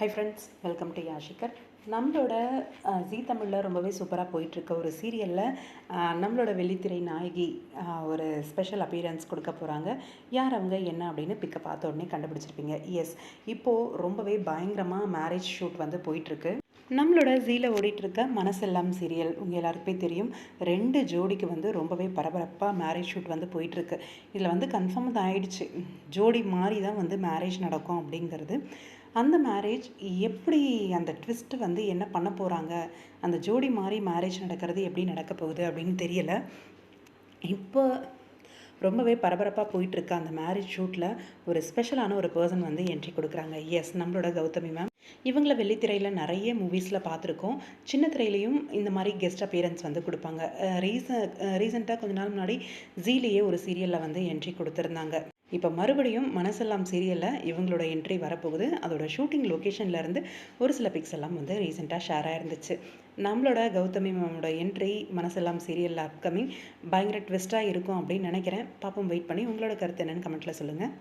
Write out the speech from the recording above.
High friends welcome to யாஷிகர் நம்மளோட ஜி ஜீ தமிழில் ரொம்பவே சூப்பராக போயிட்டுருக்க ஒரு சீரியலில் நம்மளோட வெள்ளித்திரை நாயகி ஒரு ஸ்பெஷல் அப்பியரன்ஸ் கொடுக்க போகிறாங்க யார் அவங்க என்ன அப்படின்னு பிக்கப் பார்த்த உடனே கண்டுபிடிச்சிருப்பீங்க. எஸ் இப்போது ரொம்பவே பயங்கரமாக மேரேஜ் ஷூட் வந்து போயிட்டுருக்கு. நம்மளோட ஜீல ஓடிட்டுருக்க மனசெல்லாம் சீரியல் உங்கள் எல்லாருக்குமே தெரியும். ரெண்டு ஜோடிக்கு வந்து ரொம்பவே பரபரப்பாக மேரேஜ் ஷூட் வந்து போயிட்டுருக்கு. இதில் வந்து கன்ஃபார்ம் தான் ஆயிடுச்சு. ஜோடி மாறி தான் வந்து மேரேஜ் நடக்கும் அப்படிங்கிறது. அந்த மேரேஜ் எப்படி அந்த ட்விஸ்ட் வந்து என்ன பண்ண போகிறாங்க அந்த ஜோடி மாறி மேரேஜ் நடக்கிறது எப்படி நடக்க போகுது அப்படின்னு தெரியலை. இப்போ ரொம்பவே பரபரப்பாக போயிட்டுருக்க அந்த மேரேஜ் ஷூட்டில் ஒரு ஸ்பெஷலான ஒரு பர்சன் வந்து என்ட்ரி கொடுக்குறாங்க. எஸ் நம்மளோட கௌதமி மேம் இவங்கள வெள்ளித்திரையில் நிறைய மூவிஸில் பார்த்துருக்கோம். சின்ன திரையிலையும் இந்த மாதிரி கெஸ்ட் அப்பியரன்ஸ் வந்து கொடுப்பாங்க. ரீசன் ரீசெண்டாக கொஞ்ச நாள் முன்னாடி ஜீலேயே ஒரு சீரியலில் வந்து என்ட்ரி கொடுத்துருந்தாங்க. இப்போ மறுபடியும் மனசெல்லாம் சீரியலில் இவங்களோட என்ட்ரி வரப்போகுது. அதோட ஷூட்டிங் லொக்கேஷன்லேருந்து ஒரு சில பிக்ஸ் எல்லாம் வந்து ரீசெண்டாக ஷேர் ஆயிருந்துச்சு. நம்மளோட கௌதமி மேமோட என்ட்ரி மனசெல்லாம் சீரியலில் அப்கமிங் பயங்கர ட்விஸ்ட்டாக இருக்கும் அப்படின்னு நினைக்கிறேன். பாப்போம் வெயிட் பண்ணி உங்களோட கருத்து என்னென்னு கமெண்ட்டில் சொல்லுங்கள்